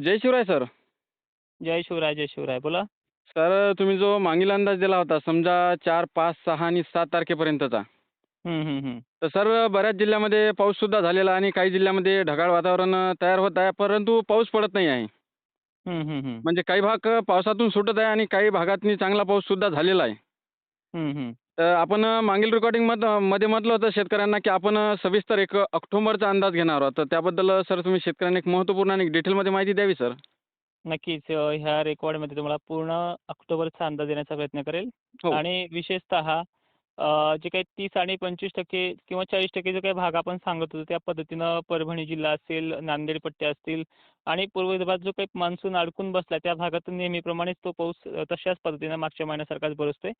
जय Shivray sir जय शिवराय जय शिवराय बोला सर तुम्ही जो मागील अंदाज दिला होता समजा चार पाच सहा आणि सात तारखेपर्यंतचा. तर सर बऱ्याच जिल्ह्यामध्ये पाऊससुद्धा झालेला आणि काही जिल्ह्यामध्ये ढगाळ वातावरण तयार होत आहे परंतु पाऊस पडत नाही आहे. म्हणजे काही भाग पावसातून सुटत आहे आणि काही भागातनी चांगला पाऊससुद्धा झालेला आहे. तर आपण मागील रेकॉर्डिंग मधमध्ये म्हटलं होतं शेतकऱ्यांना की आपण सविस्तर एक ऑक्टोबरचा अंदाज घेणार आहोत. तर त्याबद्दल सर तुम्ही शेतकऱ्यांना एक महत्त्वपूर्ण आणि डिटेलमध्ये माहिती द्यावी सर. नक्कीच ह्या रेकॉर्डमध्ये तुम्हाला पूर्ण ऑक्टोबरचा अंदाज देण्याचा प्रयत्न करेल. हो. आणि विशेषतः जे काही तीस आणि पंचवीस टक्के किंवा चाळीस टक्के जो काही भाग आपण सांगत होतो त्या पद्धतीनं परभणी जिल्हा असेल नांदेड पट्ट्या असतील आणि पूर्व विदर्भात जो काही मान्सून अडकून बसला त्या भागातून नेहमीप्रमाणेच तो पाऊस तशाच पद्धतीनं मागच्या महिन्यासारखाच बरसतोय.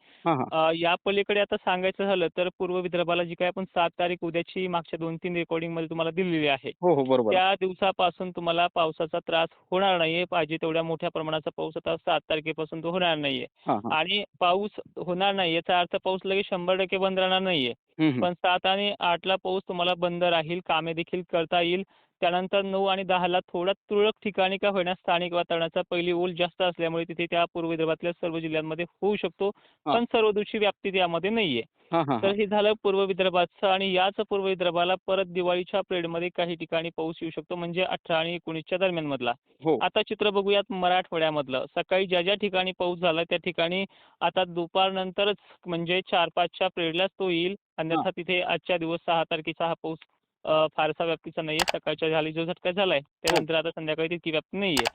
या पलीकडे आता सांगायचं झालं तर पूर्व विदर्भाला जी काही आपण सात तारीख उद्याची मागच्या दोन तीन रेकॉर्डिंगमध्ये तुम्हाला दिलेली आहे हो हो त्या दिवसापासून तुम्हाला पावसाचा त्रास होणार नाहीये. पाहिजे तेवढ्या मोठ्या प्रमाणाचा पाऊस आता सात तारखेपासून तो होणार नाहीये. आणि पाऊस होणार नाही याचा अर्थ पाऊस लगेच शंभर टक्के बंद राहणार नाहीये. पण सात आणि आठला पाऊस तुम्हाला बंद राहील कामे देखील करता येईल त्यानंतर नऊ आणि दहाला थोडा तुरळक ठिकाणी का होईना स्थानिक वातावरणाचा पहिली ओल जास्त असल्यामुळे तिथे त्या पूर्व विदर्भातल्या सर्व जिल्ह्यांमध्ये होऊ शकतो. पण सर्वदूषी व्याप्ती त्यामध्ये नाहीये. तर हे. झालं पूर्व विदर्भाचं आणि याच पूर्व विदर्भाला परत दिवाळीच्या पिरियडमध्ये काही ठिकाणी पाऊस येऊ शकतो म्हणजे अठरा आणि एकोणीसच्या दरम्यान मधला हो. आता चित्र बघूयात मराठवाड्यामधलं. सकाळी ज्या ज्या ठिकाणी पाऊस झाला त्या ठिकाणी आता दुपारनंतरच म्हणजे चार पाचच्या पिरियडलाच तो येईल. अन्यथा तिथे आजच्या दिवस सहा तारखेचा हा पाऊस फारसा व्याप्तीचा नाहीये. सकाळच्या झाली जो झटका झालाय त्यानंतर आता संध्याकाळी तितकी व्याप्ती नाहीये.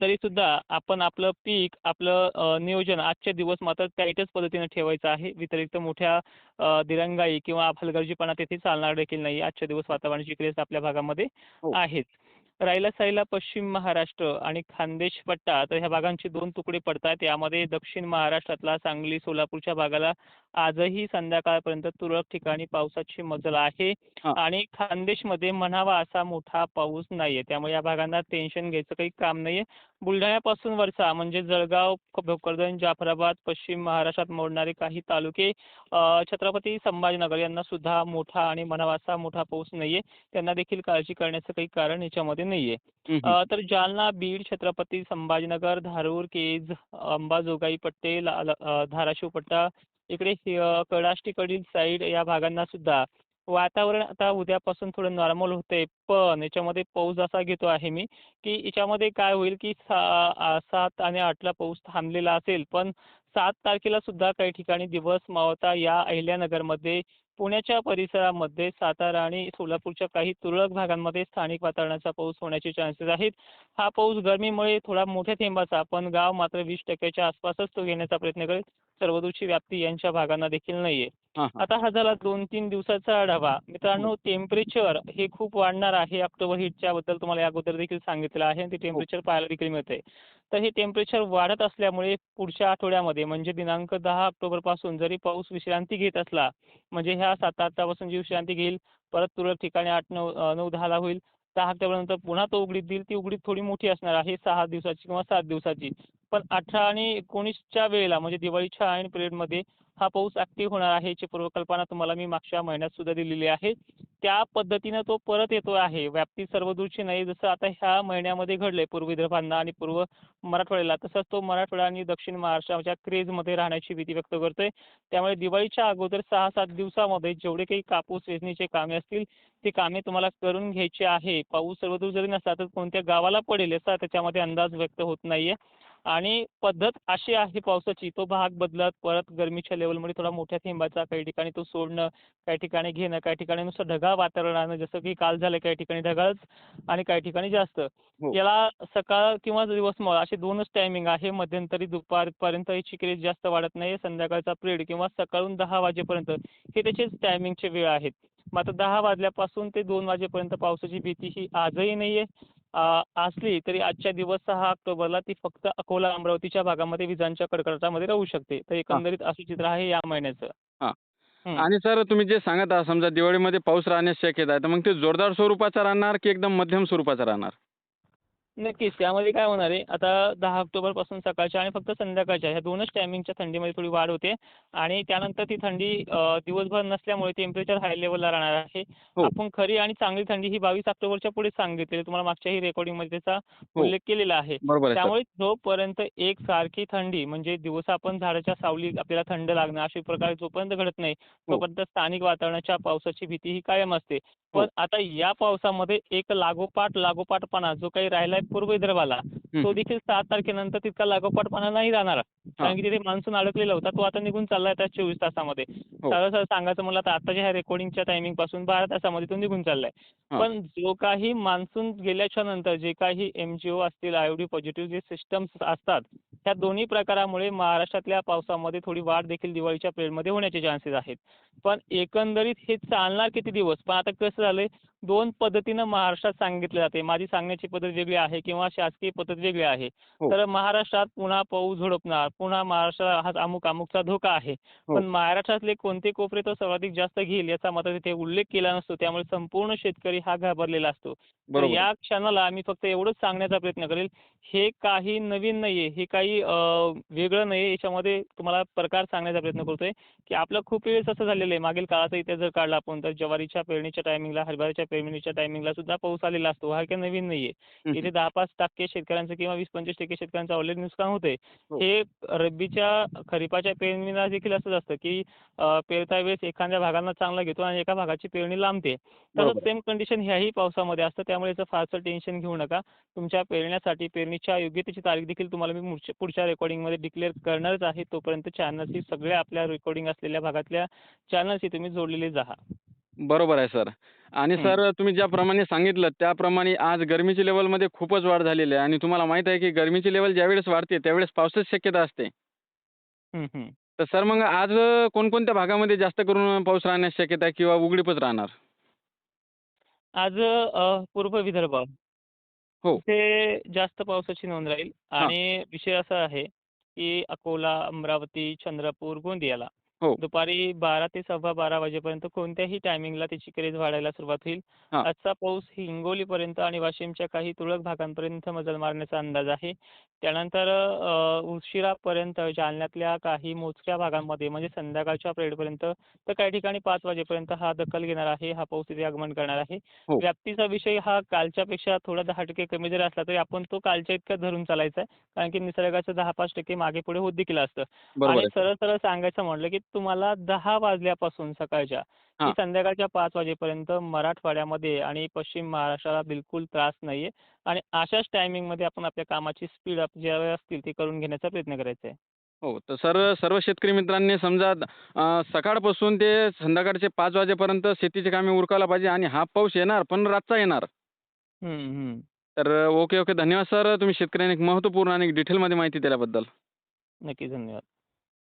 तरी सुद्धा आपण आपलं पीक आपलं नियोजन आजचे दिवस मात्र टाईटच पद्धतीने ठेवायचं आहे. व्यतिरिक्त मोठ्या दिरंगाई किंवा हलगर्जीपणा तेथे चालणार देखील नाही आजच्या दिवस वातावरणाची क्रेज आपल्या भागामध्ये हो. राहिला साईला पश्चिम महाराष्ट्र आणि खानदेश पट्टा तर ह्या भागांचे दोन तुकडे पडतात. यामध्ये दक्षिण महाराष्ट्रातला सांगली सोलापूरच्या भागाला आजही संध्याकाळपर्यंत तुरळक ठिकाणी पावसाची मजल आहे. आणि खानदेशमध्ये म्हणावा असा मोठा पाऊस नाहीये. त्यामुळे या भागांना टेन्शन घ्यायचं काही काम नाहीये. बुलढाण्यापासून वरचा म्हणजे जळगाव भोकरदन जाफराबाद पश्चिम महाराष्ट्रात मोडणारे काही तालुके छत्रपती संभाजीनगर यांना सुद्धा मोठा आणि म्हणावा असा मोठा पाऊस नाहीये. त्यांना देखील काळजी करण्याचं काही कारण याच्यामध्ये नाहीये. तर जालना बीड छत्रपती संभाजीनगर धारूर केज अंबाजोगाई पट्टे धाराशिव पट्टा इकडे कडाष्टीकडील साईड या भागांना सुद्धा वातावरण आता उद्यापासून थोडं नॉर्मल होतंय. पण याच्यामध्ये पाऊस असा घेतो आहे मी की याच्यामध्ये काय होईल की सा सात आणि आठला पाऊस थांबलेला असेल पण सात तारखेला सुद्धा काही ठिकाणी दिवस मावता या अहिल्यानगरमध्ये पुण्याच्या परिसरामध्ये सातारा आणि सोलापूरच्या काही तुरळक भागांमध्ये स्थानिक वातावरणाचा पाऊस होण्याचे चान्सेस आहेत. हा पाऊस गरमीमुळे थोडा मोठ्या थेंबाचा पण गाव मात्र वीस टक्क्याच्या आसपासच तो घेण्याचा प्रयत्न करेल. सर्वदूषी व्याप्ती यांच्या भागांना देखील नाही आहे आता हा झाला दोन तीन दिवसाचा आढावा. मित्रांनो टेम्परेचर हे खूप वाढणार आहे. ऑक्टोबर हिटच्या बद्दल तुम्हाला या अगोदर देखील सांगितलं आहे ते टेम्परेचर पाहायला देखील मिळतंय. तर हे टेम्परेचर वाढत असल्यामुळे पुढच्या आठवड्यामध्ये म्हणजे दिनांक दहा ऑक्टोबरपासून जरी पाऊस विश्रांती घेत असला म्हणजे ह्या सात आठपासून जी विश्रांती घेईल परत तुरळक ठिकाणी आठ नऊ नऊ दहाला होईल दहा ऑक्टोबरनंतर पुन्हा तो उघडीत देईल. ती उघडीत थोडी मोठी असणार आहे सहा दिवसाची किंवा सात दिवसाची. पण अठरा आणि एकोणीसच्या वेळेला म्हणजे दिवाळीच्या आणि पिरियडमध्ये हा पाऊस ॲक्टिव्ह होणार आहे याची पूर्वकल्पना तुम्हाला मी मागच्या महिन्यात सुद्धा दिलेली आहे. त्या पद्धतीनं तो परत येतो आहे. व्याप्ती सर्वदूरची नाही जसं आता ह्या महिन्यामध्ये घडलंय पूर्व विदर्भांना आणि पूर्व मराठवाड्याला तसंच तो मराठवाडा आणि दक्षिण महाराष्ट्राच्या क्रेजमध्ये राहण्याची भीती व्यक्त करतोय. त्यामुळे दिवाळीच्या अगोदर सहा सात दिवसामध्ये जेवढे काही कापूस वेचणीचे कामे असतील ती कामे तुम्हाला करून घ्यायची आहे. पाऊस सर्वदूर जरी नसला तर कोणत्या गावाला पडेल असा त्याच्यामध्ये अंदाज व्यक्त होत नाहीये. आणि पद्धत अशी आहे पावसाची तो भाग बदलत परत गरमीच्या लेवलमध्ये थोडा मोठ्या थेंबाचा काही ठिकाणी तो सोडणं काही ठिकाणी घेणं काही ठिकाणी नुसतं ढगाळ वातावरणानं जसं की काल झालं काही ठिकाणी ढगाळच आणि काही ठिकाणी जास्त. हो. याला सकाळ किंवा दिवस मग असे दोनच टायमिंग आहे. मध्यंतरी दुपारपर्यंत याची क्रेज जास्त वाढत नाही संध्याकाळचा पिरियड किंवा सकाळून दहा वाजेपर्यंत. हे त्याचेच टायमिंगचे वेळ आहेत. मात्र दहा वाजल्यापासून ते दोन वाजेपर्यंत पावसाची भीती ही आजही नाहीये. असली तरी आजच्या दिवस सहा ऑक्टोबरला ती फक्त अकोला अमरावतीच्या भागामध्ये विजांच्या कडकडाटामध्ये राहू शकते. तर एकंदरीत असं चित्र आहे या महिन्याचं. आणि सर तुम्ही जे सांगत आहात समजा दिवाळीमध्ये पाऊस राहण्याची शक्यता आहे तर मग ते जोरदार स्वरूपाचा राहणार की एकदम मध्यम स्वरूपाचा राहणार? नक्कीच. त्यामध्ये काय होणार आहे आता दहा ऑक्टोबरपासून सकाळच्या आणि फक्त संध्याकाळच्या ह्या दोनच टायमिंगच्या थंडीमध्ये थोडी वाढ होते आणि त्यानंतर ती थंडी दिवसभर नसल्यामुळे टेम्परेचर हाय लेवलला राहणार आहे. हो. आपण खरी आणि चांगली थंडी ही बावीस ऑक्टोबरच्या पुढे सांगितलेली तुम्हाला मागच्याही रेकॉर्डिंगमध्ये त्याचा उल्लेख केलेला आहे. त्यामुळे जोपर्यंत एक सारखी थंडी म्हणजे दिवस आपण झाडाच्या सावली आपल्याला थंड लागणं अशा प्रकारे जोपर्यंत घडत नाही तोपर्यंत स्थानिक वातावरणाच्या पावसाची भीती ही कायम असते. पण हो. आता या पावसामध्ये एक लागोपाठ लागोपाठपणा जो काही राहिलाय पूर्व विदर्भाला तो देखील सात तारखेनंतर तितका लागोपाठपणा नाही राहणार कारण की तिथे मान्सून अडकलेला होता तो आता निघून चाललाय त्या चोवीस तासामध्ये हो. सरळ सरळ सांगायचं म्हणलं तर आताच्या ह्या रेकॉर्डिंगच्या टायमिंगपासून बारा तासामध्ये तो निघून चाललाय हा. पण जो काही मान्सून गेल्याच्यानंतर जे काही एम जी ओ असतील आयोडी पॉझिटिव्ह जे सिस्टम्स असतात ह्या दोन्ही प्रकारामुळे महाराष्ट्रातल्या पावसामध्ये थोडी वाढ देखील दिवाळीच्या पिरियडमध्ये होण्याचे चान्सेस आहेत. पण एकंदरीत हे चालणार किती दिवस? पण आता कसं झालंय दोन पद्धतीनं महाराष्ट्रात सांगितलं जाते माझी सांगण्याची पद्धत वेगळी आहे किंवा शासकीय पद्धत वेगळी आहे. हो. तर महाराष्ट्रात पुन्हा पाऊस झोडपणार. पुन्हा महाराष्ट्राला हा अमुक अमुकचा धोका आहे. हो. पण महाराष्ट्रातले कोणते कोपरे तो सर्वाधिक जास्त घेईल याचा मात्र तिथे उल्लेख केला नसतो. त्यामुळे संपूर्ण शेतकरी हा घाबरलेला असतो. तर या क्षणाला आम्ही फक्त एवढंच सांगण्याचा प्रयत्न करेल. हे काही नवीन नाहीये. हे काही अं, वेगळं नाहीये याच्यामध्ये तुम्हाला प्रकार सांगण्याचा प्रयत्न करतोय की आपलं खूप वेळेस असं झालेलं आहे. मागील काळाचा इतिहास जर काढला आपण तर ज्वारीच्या पेरणीच्या टायमिंगला हरभऱ्याच्या पेरणीच्या टायमिंगला सुद्धा पाऊस आलेला असतो. हा काही नवीन नाहीये. हम्म. इथे दहा पाच टक्के शेतकऱ्यांचं किंवा वीस पंचवीस टक्के शेतकऱ्यांचं ऑलरेडी नुकसान होतंय. हो. हे रब्बीच्या खरीपाच्या पेरणीला देखील असंच असतं की पेरता वेळेस एखाद्या भागांना चांगला घेतो आणि एका भागाची पेरणी लांबते. तसंच सेम कंडिशन ह्याही पावसामध्ये असतं. त्यामुळे याचं फारसं टेन्शन घेऊ नका. तुमच्या पेरण्यासाठी पेरणीच्या योग्यतेची तारीख देखील तुम्हाला मी पुढच्या रेकॉर्डिंगमध्ये डिक्लेअर करणारच आहे तोपर्यंत चॅनल्सची सगळ्या आपल्या रेकॉर्डिंग असलेल्या भागातल्या चॅनल्सशी तुम्ही जोडलेले जा. बरोबर आहे सर आणि. सर तुम्ही ज्याप्रमाणे सांगितलं त्याप्रमाणे आज गरमीची लेवलमध्ये खूपच वाढ झालेली आहे. आणि तुम्हाला माहीत आहे की गरमीची लेवल ज्यावेळेस वाढते त्यावेळेस पावसाची शक्यता असते. तर सर मग आज कोणकोणत्या भागामध्ये जास्त करून पाऊस राहण्याची शक्यता किंवा उघडीपच राहणार? आज पूर्व विदर्भ. हो. इथे जास्त पावसाची नोंद राहील. आणि विषय असा आहे की अकोला अमरावती चंद्रपूर गोंदियाला हो. दुपारी बारा ते सव्वा बारा वाजेपर्यंत कोणत्याही टायमिंगला त्याची क्रेज वाढायला सुरुवात होईल हा. आजचा पाऊस हिंगोलीपर्यंत आणि वाशिमच्या काही तुरळक भागांपर्यंत मजल मारण्याचा अंदाज आहे त्यानंतर अ, उशिरापर्यंत जालन्यातल्या काही मोजक्या भागांमध्ये म्हणजे संध्याकाळच्या पिरियडपर्यंत तर काही ठिकाणी पाच वाजेपर्यंत हा दखल घेणार आहे हा पाऊस तिथे आगमन करणार आहे हो. व्याप्तीचा विषय हा कालच्यापेक्षा थोडा दहा टक्के कमी जरी असला तरी आपण तो कालच्या इतका धरून चालायचा आहे कारण की निसर्गाचं दहा पाच टक्के मागे पुढे होत देखील असतं बरोबर आणि आहे सरळ सरळ सांगायचं म्हटलं की तुम्हाला दहा वाजल्यापासून सकाळच्या संध्याकाळच्या पाच वाजेपर्यंत मराठवाड्यामध्ये आणि पश्चिम महाराष्ट्राला बिलकुल त्रास नाहीये आणि अशाच टायमिंगमध्ये आपण आपल्या कामाची स्पीड अप ज्या असतील ते करून घेण्याचा प्रयत्न करायचा आहे. हो तर सर सर्व शेतकरी मित्रांनी समजा सकाळपासून ते संध्याकाळचे पाच वाजेपर्यंत शेतीची कामे उरकायला पाहिजे आणि हा पाऊस येणार पण रातचा येणार. तर ओके ओके. धन्यवाद सर. तुम्ही शेतकऱ्यांनी एक महत्त्वपूर्ण आणि डिटेलमध्ये माहिती दिल्याबद्दल. नक्की धन्यवाद.